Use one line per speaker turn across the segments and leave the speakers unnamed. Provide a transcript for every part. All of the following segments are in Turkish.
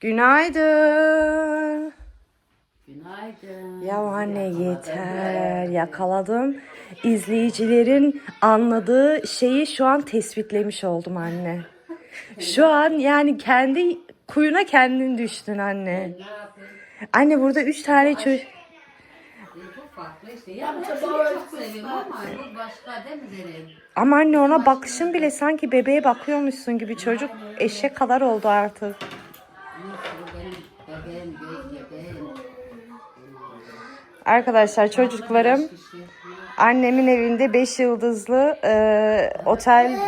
Günaydın.
Günaydın.
Ya anne yeter yakaladım. İzleyicilerin anladığı şeyi şu an tespitlemiş oldum anne. Şu an yani kendi kuyuna kendin düştün anne. Anne burada üç tane çocuk.
Çok farklı işte. Ya ben hepsini çok seviyorum ama bu başka değil mi Zerrin?
Ama anne ona bakışın bile sanki bebeğe bakıyormuşsun gibi çocuk eşek kadar oldu artık.
Ama bu benim bebeğim, göz bebeğim.
Arkadaşlar çocuklarım annemin evinde 5 yıldızlı e, otel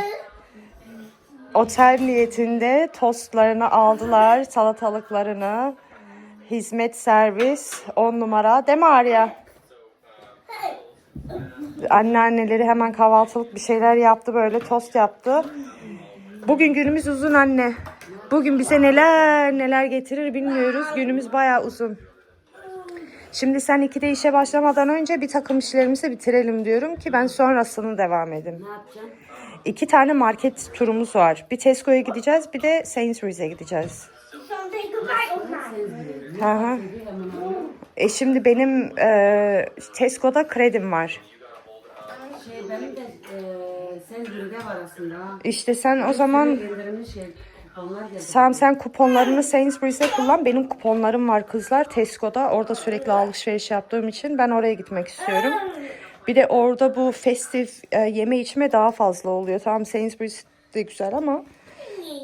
otel niyetinde tostlarını aldılar, salatalıklarını. Hizmet servis 10 numara. Değil mi Arya? Anneanneleri hemen kahvaltılık bir şeyler yaptı böyle tost yaptı. Bugün günümüz uzun anne. Bugün bize neler neler getirir bilmiyoruz. Günümüz bayağı uzun. Şimdi sen ikide işe başlamadan önce bir takım işlerimizi bitirelim diyorum ki ben sonrasını devam edeyim.
Ne yapacaksın?
İki tane market turumuz var. Bir Tesco'ya gideceğiz bir de Sainsbury's'e gideceğiz. Hı hı. E şimdi benim e, Tesco'da kredim var.
Şey benim de e, sen bürüde var aslında.
İşte sen o zaman
İndirimli şey.
Sam sen kuponlarını Sainsbury's'e kullan. Benim kuponlarım var kızlar Tesco'da. Orada sürekli alışveriş yaptığım için ben oraya gitmek istiyorum. Bir de orada bu festif e, yeme içme daha fazla oluyor. Tamam Sainsbury's de güzel ama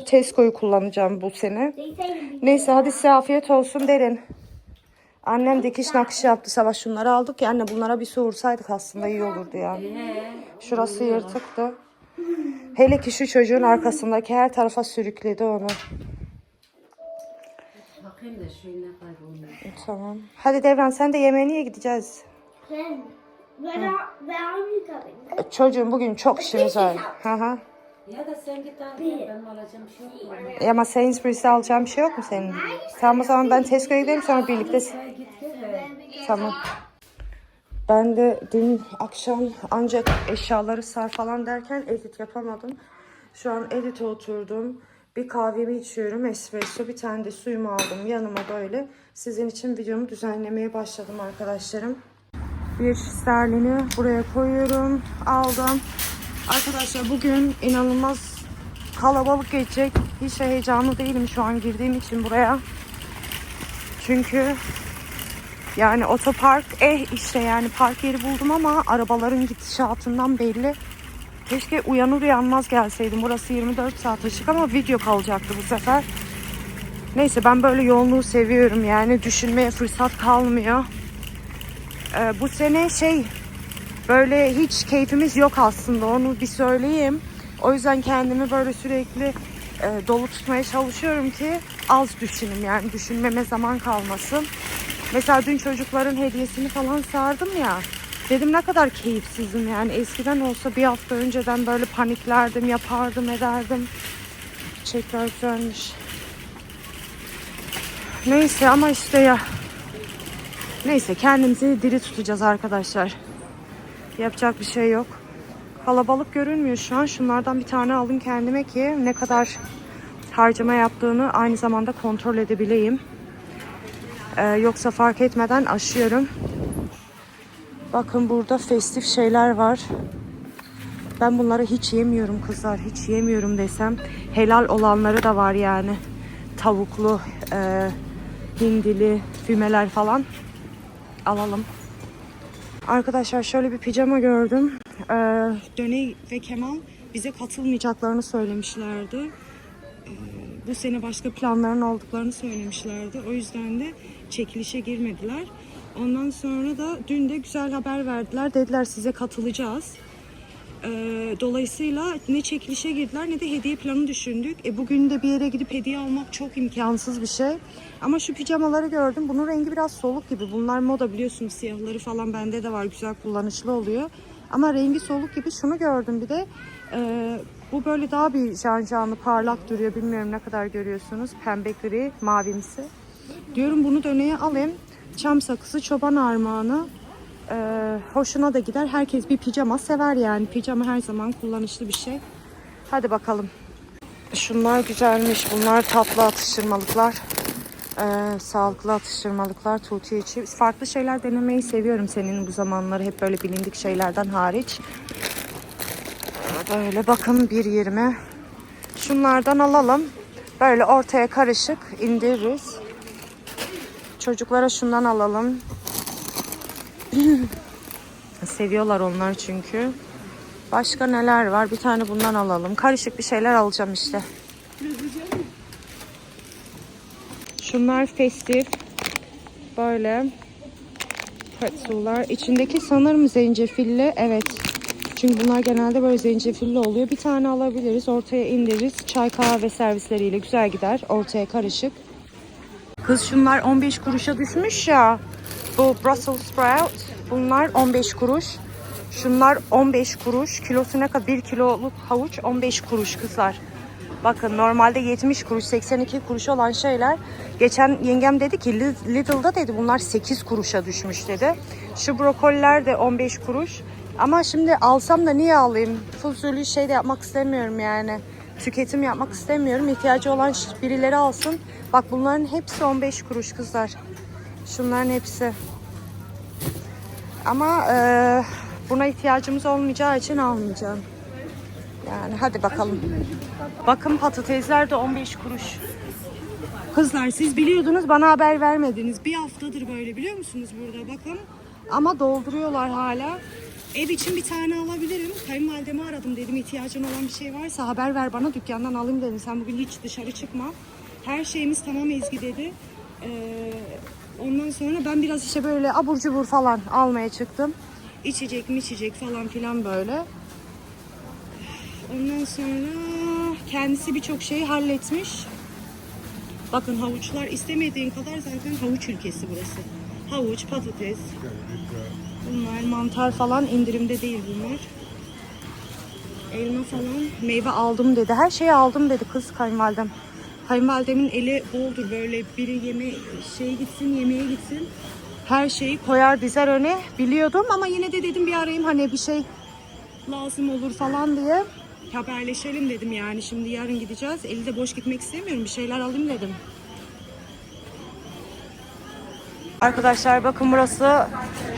Tesco'yu kullanacağım bu sene. Neyse hadi size afiyet olsun derin. Annem dikiş nakış yaptı sabah şunları aldık ya anne bunlara bir su vursaydık aslında iyi olurdu ya. Şurası yırtıktı. Hele ki şu çocuğun arkasındaki her tarafa sürükledi onu.
Bakayım da şu ne kaybolmuş.
Tamam. Hadi Devran sen de yemeğine gideceğiz.
When? Where are, where are you going?
Çocuğun bugün çok işimiz var. Hı hı.
Ya da sen git al. Benim alacağım bir şey yok.
E Ama Sainsbury's'te alacağım bir şey yok mu senin? Tamam o zaman ben Tesco'ya gidelim sonra birlikte.
Sen git gel.
Tamam. Ben de dün akşam ancak eşyaları sar falan derken edit yapamadım. Şu an edite oturdum. Bir kahvemi içiyorum espresso. Bir tane de suyumu aldım yanıma böyle. Sizin için videomu düzenlemeye başladım arkadaşlarım. Bir sterlini buraya koyuyorum. Aldım. Arkadaşlar bugün inanılmaz kalabalık geçecek. Hiç heyecanlı değilim şu an girdiğim için buraya. Çünkü yani otopark eh işte yani park yeri buldum ama arabaların gidişatından belli. Keşke uyanır uyanmaz gelseydim. Burası 24 saat açık ama video kalacaktı bu sefer. Neyse ben böyle yoğunluğu seviyorum yani düşünmeye fırsat kalmıyor. Ee, bu sene şey böyle hiç keyfimiz yok aslında onu bir söyleyeyim. O yüzden kendimi böyle sürekli e, dolu tutmaya çalışıyorum ki az düşünüm yani düşünmeme zaman kalmasın. Mesela dün çocukların hediyesini falan sardım ya. Dedim ne kadar keyifsizim yani eskiden olsa bir hafta önceden böyle paniklerdim, yapardım, ederdim. Çiçekler güzelmiş. Neyse ama işte ya. Neyse kendimizi diri tutacağız arkadaşlar. Yapacak bir şey yok. Kalabalık görünmüyor şu an. Şunlardan bir tane alın kendime ki ne kadar harcama yaptığını aynı zamanda kontrol edebileyim. Ee, yoksa fark etmeden aşıyorum. Bakın burada festif şeyler var. Ben bunları hiç yemiyorum kızlar. Hiç yemiyorum desem. Helal olanları da var yani. Tavuklu, e, hindili, fümeler falan. Alalım. Arkadaşlar şöyle bir pijama gördüm. Ee, Döney ve Kemal bize katılmayacaklarını söylemişlerdi. Ee, bu sene başka planların olduklarını söylemişlerdi. O yüzden de çekilişe girmediler. Ondan sonra da dün de güzel haber verdiler. Dediler size katılacağız. Ee, dolayısıyla ne çekilişe girdiler ne de hediye planı düşündük. E, bugün de bir yere gidip hediye almak çok imkansız bir şey. Ama şu pijamaları gördüm. Bunun rengi biraz soluk gibi. Bunlar moda biliyorsunuz siyahları falan bende de var. Güzel kullanışlı oluyor. Ama rengi soluk gibi. Şunu gördüm bir de. Ee, bu böyle daha bir can canlı parlak duruyor. Bilmiyorum ne kadar görüyorsunuz. Pembe gri mavimsi. Diyorum bunu döneye alayım. Çam sakızı çoban armağanı. Ee, hoşuna da gider. Herkes bir pijama sever yani. Pijama her zaman kullanışlı bir şey. Hadi bakalım. Şunlar güzelmiş. Bunlar tatlı atıştırmalıklar. Ee, sağlıklı atıştırmalıklar Tuğçe için. Farklı şeyler denemeyi seviyorum senin bu zamanları. Hep böyle bilindik şeylerden hariç. Böyle bakın 1.20. Şunlardan alalım. Böyle ortaya karışık indiririz. Çocuklara şundan alalım. Seviyorlar onlar çünkü. Başka neler var? Bir tane bundan alalım. Karışık bir şeyler alacağım işte. Şunlar festif. Böyle pretzel'lar. İçindeki sanırım zencefilli. Evet. Çünkü bunlar genelde böyle zencefilli oluyor. Bir tane alabiliriz. Ortaya indiririz. Çay kahve servisleriyle güzel gider. Ortaya karışık. Kız şunlar 15 kuruşa düşmüş ya. Bu Brussels sprout. Bunlar 15 kuruş. Şunlar 15 kuruş. Kilosu ne kadar? 1 kiloluk havuç 15 kuruş kızlar. Bakın normalde 70 kuruş 82 kuruş olan şeyler. Geçen yengem dedi ki Lidl'da dedi bunlar 8 kuruşa düşmüş dedi. Şu brokoliler de 15 kuruş. Ama şimdi alsam da niye alayım? Fuzuli şey de yapmak istemiyorum yani. Tüketim yapmak istemiyorum. İhtiyacı olan birileri alsın. Bak bunların hepsi 15 kuruş kızlar. Şunların hepsi. Ama eee, buna ihtiyacımız olmayacağı için almayacağım. Yani hadi bakalım. Bakın patatesler de 15 kuruş. Kızlar siz biliyordunuz bana haber vermediniz. Bir haftadır böyle biliyor musunuz burada bakın. Ama dolduruyorlar hala. Ev için bir tane alabilirim. Kayınvalidemi aradım dedim ihtiyacın olan bir şey varsa haber ver bana dükkandan alayım dedim. Sen bugün hiç dışarı çıkma. Her şeyimiz tamam Ezgi dedi. Ee, ondan sonra ben biraz işte böyle abur cubur falan almaya çıktım. İçecek mi içecek falan filan böyle. Ondan sonra kendisi birçok şeyi halletmiş. Bakın havuçlar istemediğin kadar zaten havuç ülkesi burası. Havuç, patates. Bunlar mantar falan indirimde değil bunlar. Elma falan meyve aldım dedi. Her şeyi aldım dedi kız kayınvalidem. Kayınvalidemin eli boldur böyle biri yeme şey gitsin yemeğe gitsin. Her şeyi koyar dizer öne biliyordum ama yine de dedim bir arayayım hani bir şey lazım olur falan diye haberleşelim dedim yani şimdi yarın gideceğiz. Eli de boş gitmek istemiyorum bir şeyler alayım dedim. Arkadaşlar bakın burası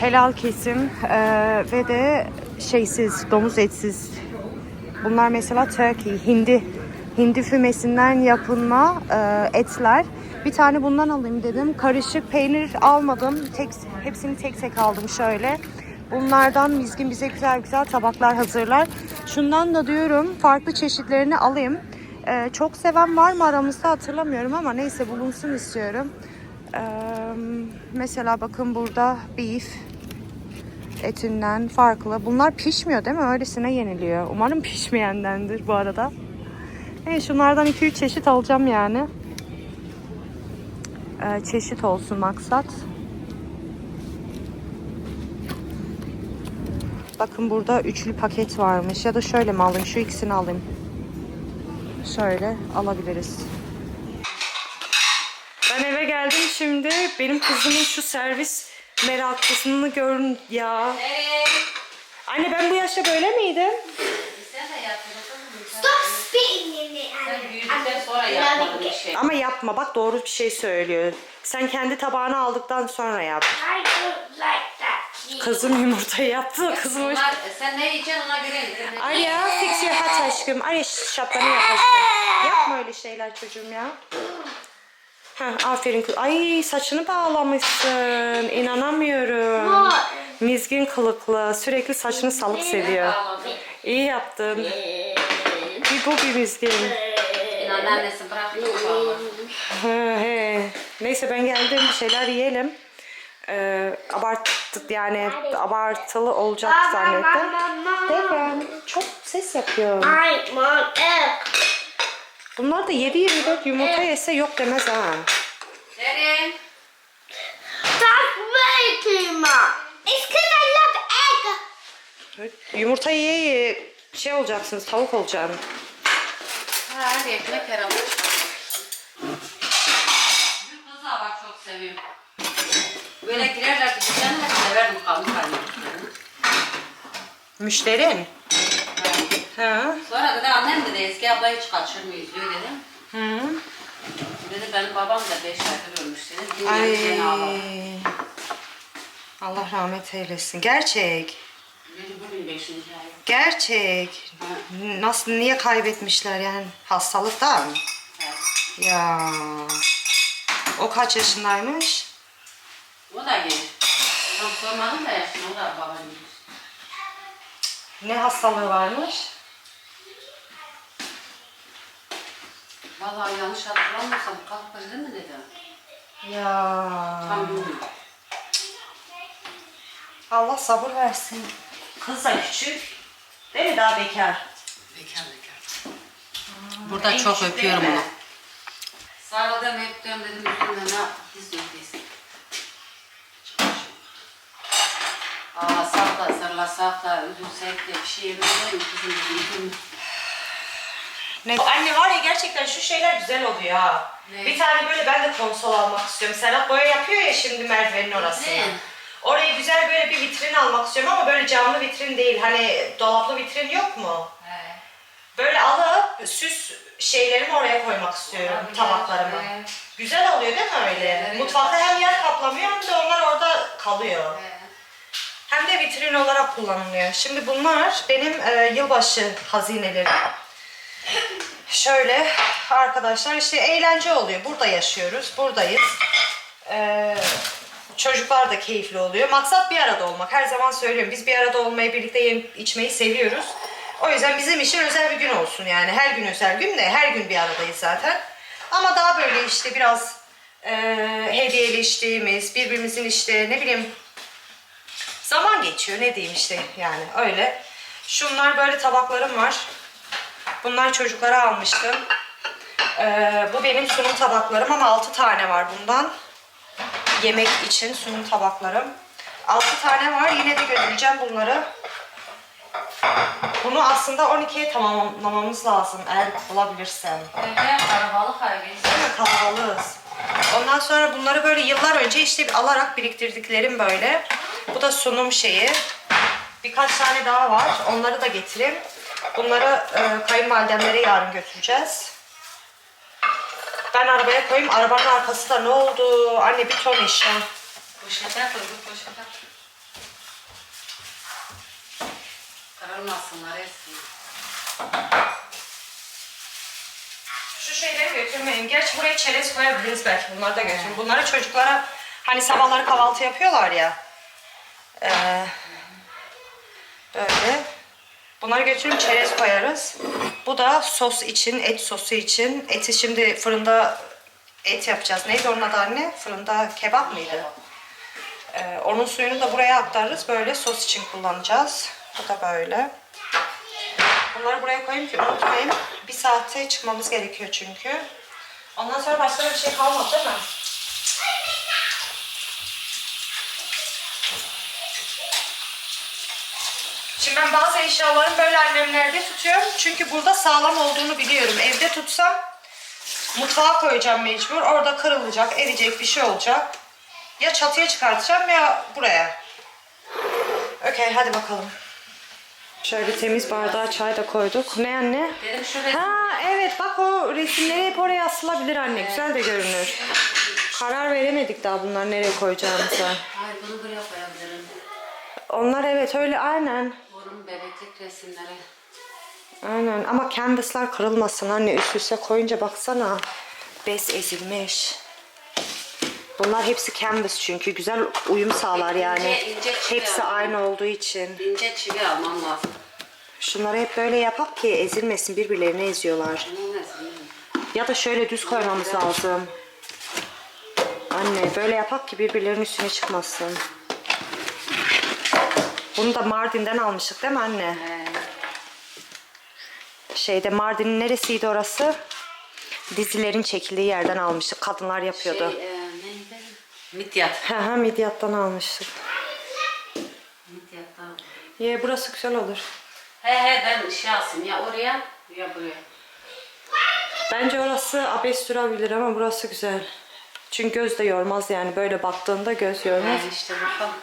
helal kesim eee, ve de şeysiz domuz etsiz. Bunlar mesela Turkey hindi hindi fümesinden yapılma eee, etler. Bir tane bundan alayım dedim. Karışık peynir almadım. Tek hepsini tek tek aldım şöyle. Bunlardan Mizgin bize güzel güzel tabaklar hazırlar. Şundan da diyorum farklı çeşitlerini alayım. Eee, çok seven var mı aramızda hatırlamıyorum ama neyse bulunsun istiyorum. Mesela bakın burada beef etinden farklı. Bunlar pişmiyor değil mi? Öylesine yeniliyor. Umarım pişmeyendendir bu arada. Evet, şunlardan 2-3 çeşit alacağım yani. Eee, çeşit olsun maksat. Bakın burada üçlü paket varmış. Ya da şöyle mi alayım? Şu ikisini alayım. Şöyle alabiliriz. Geldim şimdi. Benim kızımın şu servis meraklısını görün ya.
Evet.
Anne ben bu yaşta böyle miydim?
Stop Anna.
büyüdükten sonra bir şey.
Ama yapma bak doğru bir şey söylüyor. Sen kendi tabağını aldıktan sonra yap.
I don't like that.
Kızım yumurtayı yaptı. Kızım.
Bunlar, sen ne yiyeceksin ona göre indirim.
Arya fix your hat aşkım. Arya şapkanı yap aşkım. Yapma öyle şeyler çocuğum ya. Heh, aferin kız. Ay saçını bağlamışsın. İnanamıyorum. Mizgin kılıklı. Sürekli saçını salık seviyor. İyi yaptın. Bir bu bir mizgin.
İnan annesi bıraktı babamı.
He, he. Neyse ben geldim bir şeyler yiyelim. Ee, abarttık yani abartılı olacak zannettim. Devran çok ses yapıyor.
I want egg.
Bunlar da 7-24 yumurta yese yok demez ha.
Derin.
That's way too much. It's because I love egg.
Yumurta ye ye şey olacaksınız tavuk olacaksın.
Her ekmek herhalde. Bir kız da bak çok seviyorum. Böyle girerler ki ben hep severim kalın kalın.
Müşterin. Ha.
Sonra dedi annem dedi eski abla hiç kaçırmıyor izliyor dedim.
Hı.
Dedi benim babam da 5 aydır ölmüş dedi.
Ay. Allah rahmet eylesin. Gerçek.
Dedi bugün 5. ay.
Gerçek. Nasıl niye kaybetmişler yani hastalık da mı?
Evet.
Ya. O kaç yaşındaymış?
O da genç. Tam sormadım da yaşını o da gibi.
Ne hastalığı varmış?
Vallahi yanlış hatırlamıyorsam kalp krizi mi dedi?
Ya.
Tam bilmiyorum.
Allah sabır versin. Kız da küçük. Değil mi daha bekar?
Bekar bekar. Burada
en
çok
küçük
öpüyorum
değil mi?
onu. Sarladım öptüm dedim üstünde ne yaptık biz öpeyiz. Ağlasak da sarılasak da üzülsek de bir şey yemeyelim kızım bizim
Ne? Anne var ya gerçekten şu şeyler güzel oluyor ha.
Ne?
Bir tane böyle ben de konsol almak istiyorum. Serap boya yapıyor ya şimdi merdivenin orasına.
Ne?
Oraya güzel böyle bir vitrin almak istiyorum ama böyle camlı vitrin değil. Hani dolaplı vitrin yok mu?
He.
Böyle alıp süs şeylerimi oraya koymak istiyorum,
Olabilir,
tabaklarımı.
evet.
Güzel oluyor değil mi öyle?
Evet.
Mutfakta hem yer kaplamıyor hem de onlar orada kalıyor.
He.
Hem de vitrin olarak kullanılıyor. Şimdi bunlar benim e, yılbaşı hazinelerim. Şöyle arkadaşlar işte eğlence oluyor. Burada yaşıyoruz, buradayız. Ee, çocuklar da keyifli oluyor. Maksat bir arada olmak. Her zaman söylüyorum. Biz bir arada olmayı, birlikte yiyip içmeyi seviyoruz. O yüzden bizim için özel bir gün olsun yani. Her gün özel gün de her gün bir aradayız zaten. Ama daha böyle işte biraz e, hediyeleştiğimiz, birbirimizin işte ne bileyim Zaman geçiyor ne diyeyim işte yani öyle. Şunlar böyle tabaklarım var. Bunlar çocuklara almıştım. Ee, bu benim sunum tabaklarım ama 6 tane var bundan. Yemek için sunum tabaklarım. 6 tane var. Yine de götüreceğim bunları. Bunu aslında 12'ye tamamlamamız lazım eğer bulabilirsem.
He, karabalık ailesi.
Değil mi? Kalabalığız. Ondan sonra bunları böyle yıllar önce işte alarak biriktirdiklerim böyle. Bu da sunum şeyi. Birkaç tane daha var. Onları da getireyim. Bunları e, kayınvalidemlere yarın götüreceğiz. Ben arabaya koyayım. Arabanın arkası da ne oldu? Anne bir ton eşya.
Poşete koyduk poşete. Kırılmasınlar.
Şu şeyleri götürmeyin. Gerçi buraya çerez koyabiliriz belki. Bunları da götürün. Bunları çocuklara hani sabahları kahvaltı yapıyorlar ya. Ee, böyle. Bunları götürün çerez koyarız. Bu da sos için, et sosu için. Eti şimdi fırında et yapacağız. Neydi onun adı anne? Fırında kebap mıydı? Ee, onun suyunu da buraya aktarırız. Böyle sos için kullanacağız. Bu da böyle. Bunları buraya koyayım ki unutmayın. Bir saate çıkmamız gerekiyor çünkü. Ondan sonra başka bir şey kalmadı değil mi? Şimdi ben bazı eşyalarımı böyle annemlerde tutuyorum. Çünkü burada sağlam olduğunu biliyorum. Evde tutsam mutfağa koyacağım mecbur. Orada kırılacak, erecek bir şey olacak. Ya çatıya çıkartacağım ya buraya. Okey hadi bakalım. Şöyle temiz bardağa çay da koyduk. Ne anne?
Dedim şu resim.
Ha evet bak o resimleri hep oraya asılabilir anne. Güzel de görünür. Karar veremedik daha bunlar nereye koyacağımıza.
Ay bunu buraya koyabilirim.
Onlar evet öyle aynen.
Resimleri.
Aynen ama canvaslar kırılmasın anne. Üst üste koyunca baksana. Bez ezilmiş. Bunlar hepsi canvas çünkü güzel uyum sağlar yani.
İnce- ince çivi
Hepsi
ama.
aynı olduğu için.
İnce çivi almam lazım.
Şunları hep böyle yapak ki ezilmesin birbirlerini eziyorlar. Ya da şöyle düz koymamız lazım. Anne böyle yapak ki birbirlerinin üstüne çıkmasın. Bunu da Mardin'den almıştık değil mi anne?
He.
Şeyde Mardin'in neresiydi orası? Dizilerin çekildiği yerden almıştık. Kadınlar yapıyordu.
Şey, e, neydi? Midyat.
He he Midyat'tan almıştık.
Midyat'tan.
Ye burası güzel olur.
He he ben şey alsın ya oraya ya buraya.
Bence orası abes durabilir ama burası güzel. Çünkü göz de yormaz yani böyle baktığında göz yormaz.
He işte bakalım.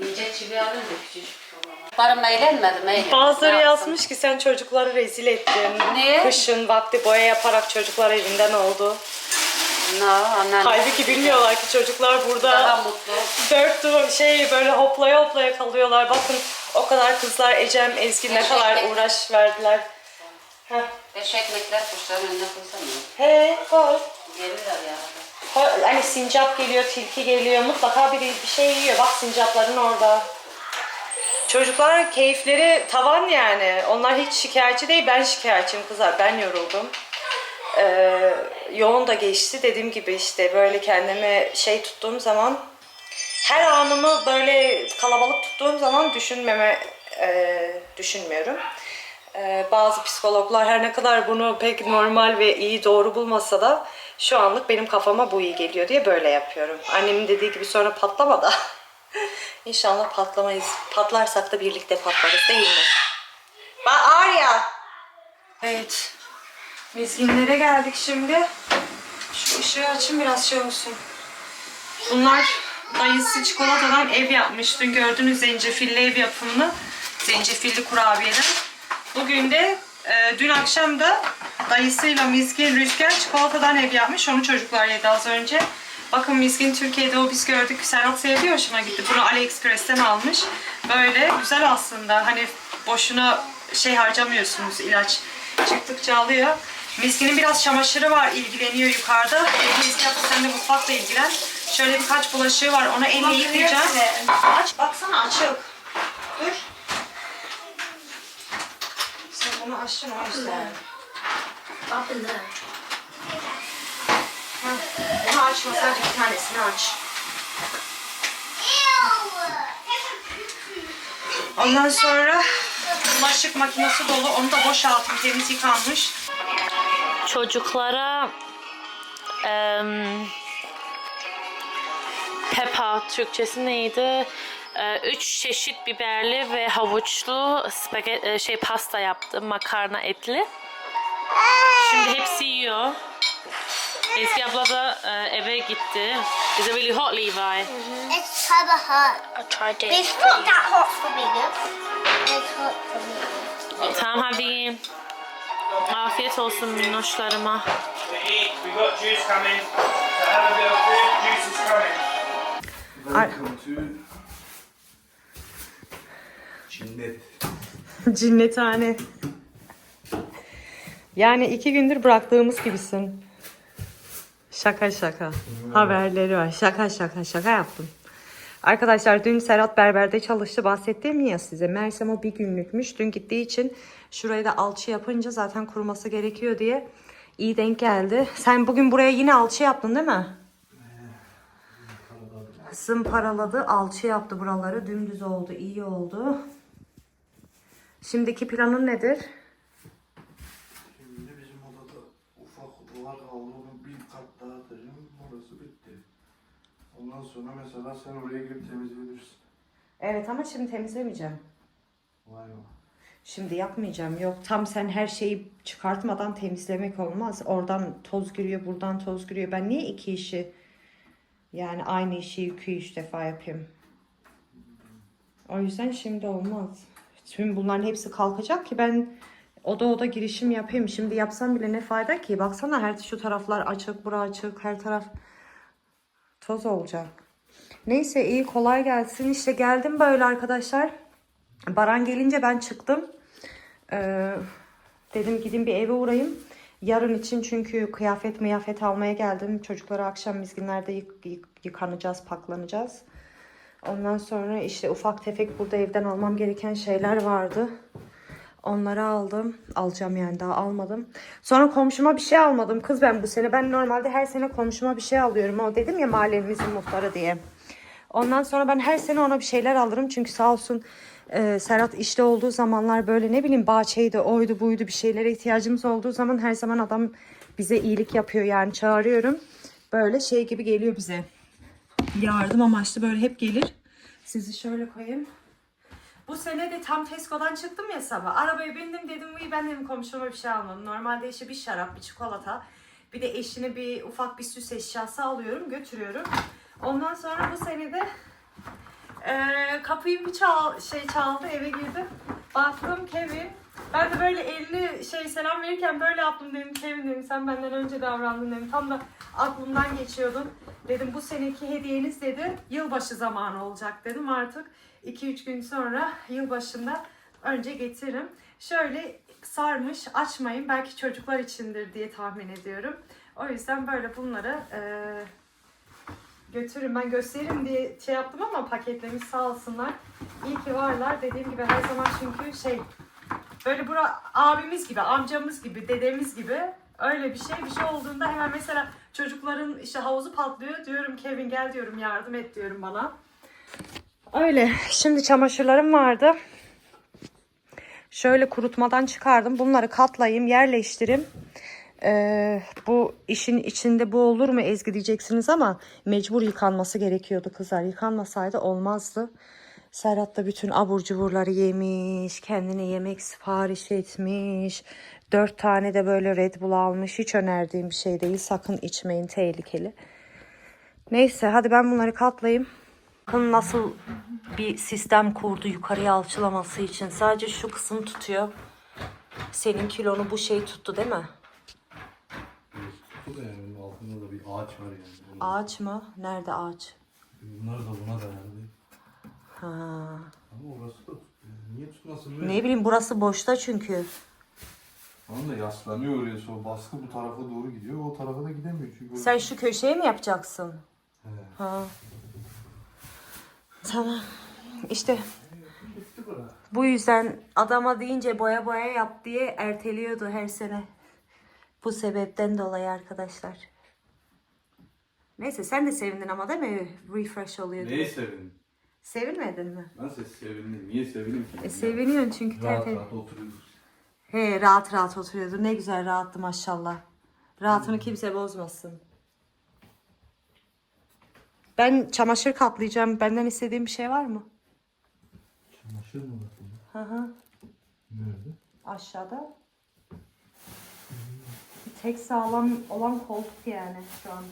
İnce çivi alayım da küçücük olamaz. Barım eğlenmedim eğlenmedim.
Bazıları
Ne yapsın?
yazmış ki sen çocukları rezil ettin.
Niye?
Kışın vakti boya yaparak çocuklar evinden oldu.
Ne annen.
Halbuki bilmiyorlar ki çocuklar
Daha
burada
mutlu.
dört duvar şey böyle hoplaya hoplaya kalıyorlar. Bakın o kadar kızlar Ecem, Ezgi ne kadar uğraş verdiler. Heh.
Beş ekmekler kuşların önüne koysana.
He, koy.
Gelirler ya.
Hani sincap geliyor, tilki geliyor. Mutlaka biri bir şey yiyor. Bak sincapların orada. Çocuklar keyifleri tavan yani. Onlar hiç şikayetçi değil. Ben şikayetçiyim kızlar. Ben yoruldum. Ee, yoğun da geçti. Dediğim gibi işte böyle kendime şey tuttuğum zaman her anımı böyle kalabalık tuttuğum zaman düşünmeme e, düşünmüyorum. E, bazı psikologlar her ne kadar bunu pek normal ve iyi doğru bulmasa da şu anlık benim kafama bu iyi geliyor diye böyle yapıyorum. Annemin dediği gibi sonra patlama da İnşallah patlamayız. Patlarsak da birlikte patlarız değil mi? Bak Arya. Evet. Mizginlere geldik şimdi. Şu ışığı açın biraz şey olsun. Bunlar dayısı çikolatadan ev yapmış. Dün gördünüz zencefilli ev yapımını. Zencefilli kurabiyeden. Bugün de e, dün akşam da dayısıyla Mizgin Rüzgar çikolatadan ev yapmış. Onu çocuklar yedi az önce. Bakın Mizgin Türkiye'de o biz gördük. Serhat sevdi hoşuma gitti. Bunu AliExpress'ten almış. Böyle güzel aslında. Hani boşuna şey harcamıyorsunuz ilaç. Çıktıkça alıyor. Mizgin'in biraz çamaşırı var, ilgileniyor yukarıda. Mizgin sen de mutfakla ilgilen. Şöyle birkaç bulaşığı var, onu elle yıkayacağım. Aç, baksana açık. Dur. Sen bunu açtın o yüzden.
İn there.
Bunu açma, sadece bir tanesini aç. Ondan sonra bulaşık makinesi dolu, onu da boşalttım, temiz yıkanmış.
çocuklara em, Peppa Türkçesi neydi? E, üç çeşit biberli ve havuçlu spaget e, şey pasta yaptım makarna etli. Şimdi hepsi yiyor. Ezgi abla da e, eve gitti. Is it really hot Levi?
It's kind of hot.
I tried
But it's not that hot for me. It's hot for me.
Tamam hadi. Afiyet olsun minnoşlarıma.
eat. We've got juice coming. To have a bit of food, juice is coming.
Welcome to Cinnet.
Cinnethane. Yani iki gündür bıraktığımız gibisin. Şaka şaka. Haberleri var. Şaka şaka şaka yaptım. Arkadaşlar dün Serhat Berber'de çalıştı. Bahsettiğim ya size. Mersem o bir günlükmüş. Dün gittiği için şurayı da alçı yapınca zaten kuruması gerekiyor diye iyi denk geldi. Sen bugün buraya yine alçı yaptın değil mi? Zımparaladı, alçı yaptı buraları. Dümdüz oldu, iyi oldu. Şimdiki planın nedir?
Şimdi bizim odada ufak duvar kaldı. Onu bir kat daha atacağım. Orası bitti. Ondan sonra mesela sen oraya girip temizleyebilirsin.
Evet ama şimdi temizlemeyeceğim.
Vay vay.
Şimdi yapmayacağım. Yok tam sen her şeyi çıkartmadan temizlemek olmaz. Oradan toz giriyor, buradan toz giriyor. Ben niye iki işi yani aynı işi iki üç defa yapayım? O yüzden şimdi olmaz. Tüm bunların hepsi kalkacak ki ben oda oda girişim yapayım. Şimdi yapsam bile ne fayda ki? Baksana her şu taraflar açık, bura açık, her taraf toz olacak. Neyse iyi kolay gelsin. İşte geldim böyle arkadaşlar. Baran gelince ben çıktım. Ee, dedim gidin bir eve uğrayayım. Yarın için çünkü kıyafet miyafet almaya geldim. Çocukları akşam mizginlerde yık, yık- yıkanacağız, paklanacağız. Ondan sonra işte ufak tefek burada evden almam gereken şeyler vardı. Onları aldım. Alacağım yani daha almadım. Sonra komşuma bir şey almadım. Kız ben bu sene. Ben normalde her sene komşuma bir şey alıyorum. O dedim ya mahallemizin muhtarı diye. Ondan sonra ben her sene ona bir şeyler alırım. Çünkü sağ olsun e, Serhat işte olduğu zamanlar böyle ne bileyim bahçeydi, oydu buydu bir şeylere ihtiyacımız olduğu zaman her zaman adam bize iyilik yapıyor. Yani çağırıyorum. Böyle şey gibi geliyor bize. Yardım amaçlı böyle hep gelir. Sizi şöyle koyayım. Bu sene de tam Tesco'dan çıktım ya sabah. Arabaya bindim dedim iyi ben dedim komşuma bir şey almadım. Normalde işte bir şarap, bir çikolata. Bir de eşine bir ufak bir süs eşyası alıyorum götürüyorum. Ondan sonra bu sene de Ee, kapıyı bir çal, şey çaldı eve girdim. Baktım Kevin. Ben de böyle elini şey selam verirken böyle yaptım dedim. Kevin dedim sen benden önce davrandın dedim. Tam da aklımdan geçiyordum. Dedim bu seneki hediyeniz dedi yılbaşı zamanı olacak dedim artık. 2-3 gün sonra yılbaşında önce getiririm. Şöyle sarmış açmayın belki çocuklar içindir diye tahmin ediyorum. O yüzden böyle bunları eee götürün ben gösteririm diye şey yaptım ama paketlemiş sağ olsunlar. İyi ki varlar. Dediğim gibi her zaman çünkü şey böyle bura abimiz gibi, amcamız gibi, dedemiz gibi öyle bir şey. Bir şey olduğunda hemen mesela çocukların işte havuzu patlıyor. Diyorum Kevin gel diyorum yardım et diyorum bana. Öyle. Şimdi çamaşırlarım vardı. Şöyle kurutmadan çıkardım. Bunları katlayayım, yerleştireyim. Ee, bu işin içinde bu olur mu Ezgi diyeceksiniz ama mecbur yıkanması gerekiyordu kızlar. Yıkanmasaydı olmazdı. Serhat da bütün abur cuburları yemiş. Kendine yemek sipariş etmiş. Dört tane de böyle Red Bull almış. Hiç önerdiğim bir şey değil. Sakın içmeyin tehlikeli. Neyse hadi ben bunları katlayayım. Bakın nasıl bir sistem kurdu yukarıya alçılaması için. Sadece şu kısım tutuyor. Senin kilonu bu şey tuttu değil mi?
Bu da yani bunun altında da bir ağaç var yani.
Ağaç mı? Nerede ağaç?
Bunlar da buna dayandı.
Ha.
Ama orası da. Niye tutmasın böyle?
Ne bileyim burası boşta çünkü.
Onun da yaslanıyor oraya sonra baskı bu tarafa doğru gidiyor. O tarafa da gidemiyor çünkü.
Sen şu köşeye mi yapacaksın?
He.
Ha. Tamam. İşte
Gitti bura.
bu yüzden adama deyince boya boya yap diye erteliyordu her sene. Bu sebepten dolayı arkadaşlar. Neyse sen de sevindin ama değil mi? Refresh oluyor. diye.
Neyi sevindin?
Sevinmedin mi?
Nasıl sevindim? Niye sevindim ki?
E, seviniyorsun çünkü
Rahat
tertemiz.
rahat oturuyoruz.
He rahat rahat oturuyordu. Ne güzel rahattı maşallah. Rahatını kimse bozmasın. Ben çamaşır katlayacağım. Benden istediğin bir şey var mı?
Çamaşır mı bakın?
Hı hı.
Nerede?
Aşağıda. Tek sağlam olan koltuk yani şu an.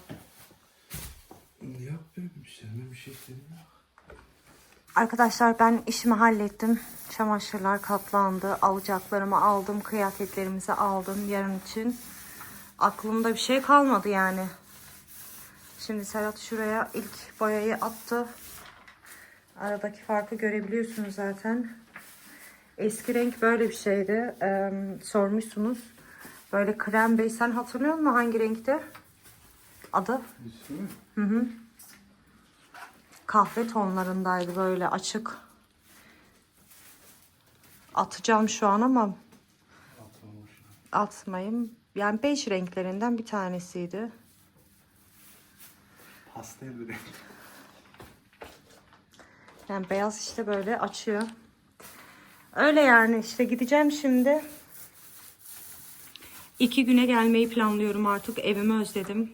Yap böyle bir şey. Bir şey istemiyorum.
Arkadaşlar ben işimi hallettim. Çamaşırlar katlandı. Alacaklarımı aldım. Kıyafetlerimizi aldım yarın için. Aklımda bir şey kalmadı yani. Şimdi Serhat şuraya ilk boyayı attı. Aradaki farkı görebiliyorsunuz zaten. Eski renk böyle bir şeydi. Ee, sormuşsunuz. Böyle krem bey. Sen hatırlıyor musun hangi renkti? Adı?
İsmi?
kahve tonlarındaydı böyle açık. Atacağım şu an ama atmayayım. Yani beş renklerinden bir tanesiydi.
Pastayı böyle.
Yani beyaz işte böyle açıyor. Öyle yani işte gideceğim şimdi. İki güne gelmeyi planlıyorum artık. Evimi özledim.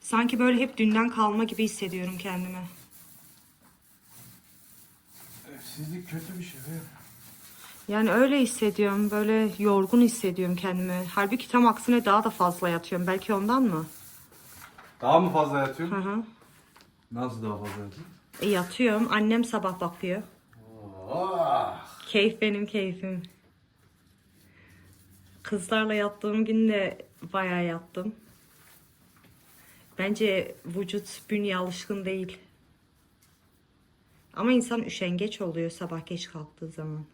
Sanki böyle hep dünden kalma gibi hissediyorum kendimi.
Evsizlik kötü bir şey değil mi?
Yani öyle hissediyorum. Böyle yorgun hissediyorum kendimi. Halbuki tam aksine daha da fazla yatıyorum. Belki ondan mı?
Daha mı fazla
Hı
yatıyorsun?
hı.
Nasıl daha fazla yatıyorsun?
E, yatıyorum. Annem sabah bakıyor.
Ah!
Keyif benim keyfim. Kızlarla yattığım gün de bayağı yattım. Bence vücut bünye alışkın değil. Ama insan üşengeç oluyor sabah geç kalktığı zaman.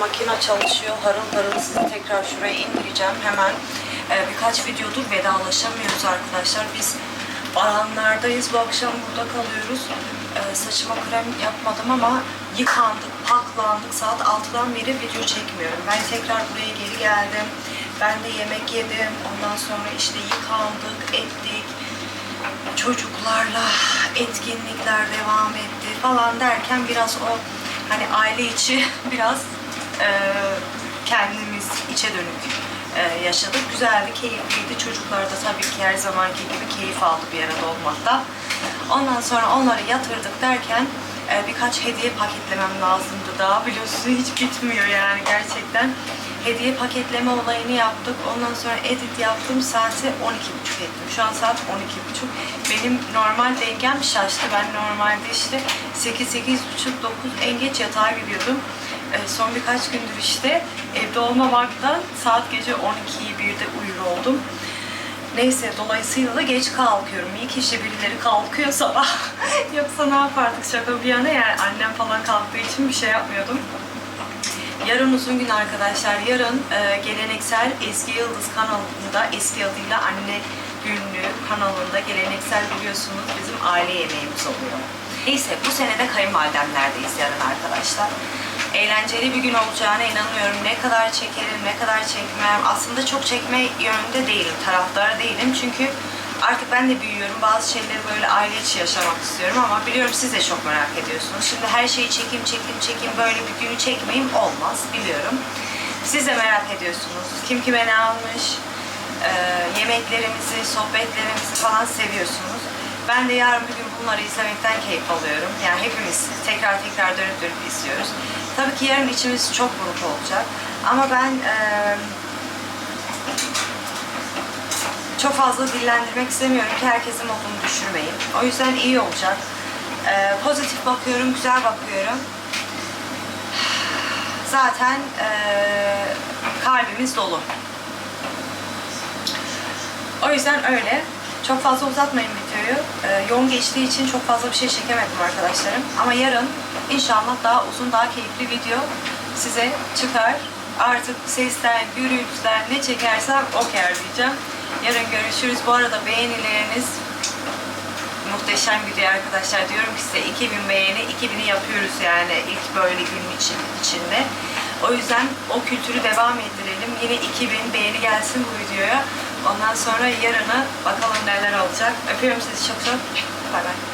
Makine çalışıyor. Harıl harıl sizi tekrar şuraya indireceğim hemen. Ee, birkaç videodur vedalaşamıyoruz arkadaşlar. Biz Baranlardayız. Bu akşam burada kalıyoruz. Ee, saçıma krem yapmadım ama yıkandık, paklandık. Saat 6'dan beri video çekmiyorum. Ben tekrar buraya geri geldim. Ben de yemek yedim. Ondan sonra işte yıkandık, ettik. Çocuklarla etkinlikler devam etti falan derken biraz o hani aile içi biraz kendimiz içe dönük e, yaşadık. Güzeldi, keyifliydi. Çocuklar da tabii ki her zamanki gibi keyif aldı bir arada olmakta. Ondan sonra onları yatırdık derken e, birkaç hediye paketlemem lazımdı daha. Biliyorsunuz hiç bitmiyor yani gerçekten. Hediye paketleme olayını yaptık. Ondan sonra edit yaptım. Saati 12.30 ettim. Şu an saat 12.30. Benim normal dengem şaştı. Ben normalde işte 8, 8.30, 9 en geç yatağa gidiyordum. E, son birkaç gündür işte evde olmamaktan saat gece 12'yi 1'de uyur oldum. Neyse dolayısıyla da geç kalkıyorum. İyi ki işte birileri kalkıyor sabah. Yoksa ne yapardık şaka bir yana yani annem falan kalktığı için bir şey yapmıyordum. Yarın uzun gün arkadaşlar. Yarın e, geleneksel Eski Yıldız kanalında eski adıyla Anne Günlüğü kanalında geleneksel biliyorsunuz bizim aile yemeğimiz oluyor. Neyse bu sene de kayınvalidemlerdeyiz yarın arkadaşlar. Eğlenceli bir gün olacağına inanıyorum. Ne kadar çekerim, ne kadar çekmem. Aslında çok çekme yönünde değilim, taraftarı değilim. Çünkü artık ben de büyüyorum. Bazı şeyleri böyle aile içi yaşamak istiyorum ama biliyorum siz de çok merak ediyorsunuz. Şimdi her şeyi çekim, çekim, çekim böyle bir günü çekmeyeyim olmaz biliyorum. Siz de merak ediyorsunuz. Kim kime ne almış, e, yemeklerimizi, sohbetlerimizi falan seviyorsunuz. Ben de yarın bir gün bunları izlemekten keyif alıyorum. Yani hepimiz tekrar tekrar dönüp dönüp izliyoruz. Tabii ki yarın içimiz çok buruk olacak. Ama ben e, çok fazla dillendirmek istemiyorum ki herkesin modunu düşürmeyin. O yüzden iyi olacak. E, pozitif bakıyorum, güzel bakıyorum. Zaten e, kalbimiz dolu. O yüzden öyle. Çok fazla uzatmayın videoyu. Ee, yoğun geçtiği için çok fazla bir şey çekemedim arkadaşlarım. Ama yarın inşallah daha uzun, daha keyifli video size çıkar. Artık sesten, gürültüden ne çekersem o kar diyeceğim. Yarın görüşürüz. Bu arada beğenileriniz muhteşem gidiyor arkadaşlar. Diyorum ki size 2000 beğeni, 2000'i yapıyoruz yani ilk böyle gün için, içinde. O yüzden o kültürü devam ettirelim. Yine 2000 beğeni gelsin bu videoya. Ondan sonra yarını bakalım neler olacak. Öpüyorum sizi çok çok. Bay bay.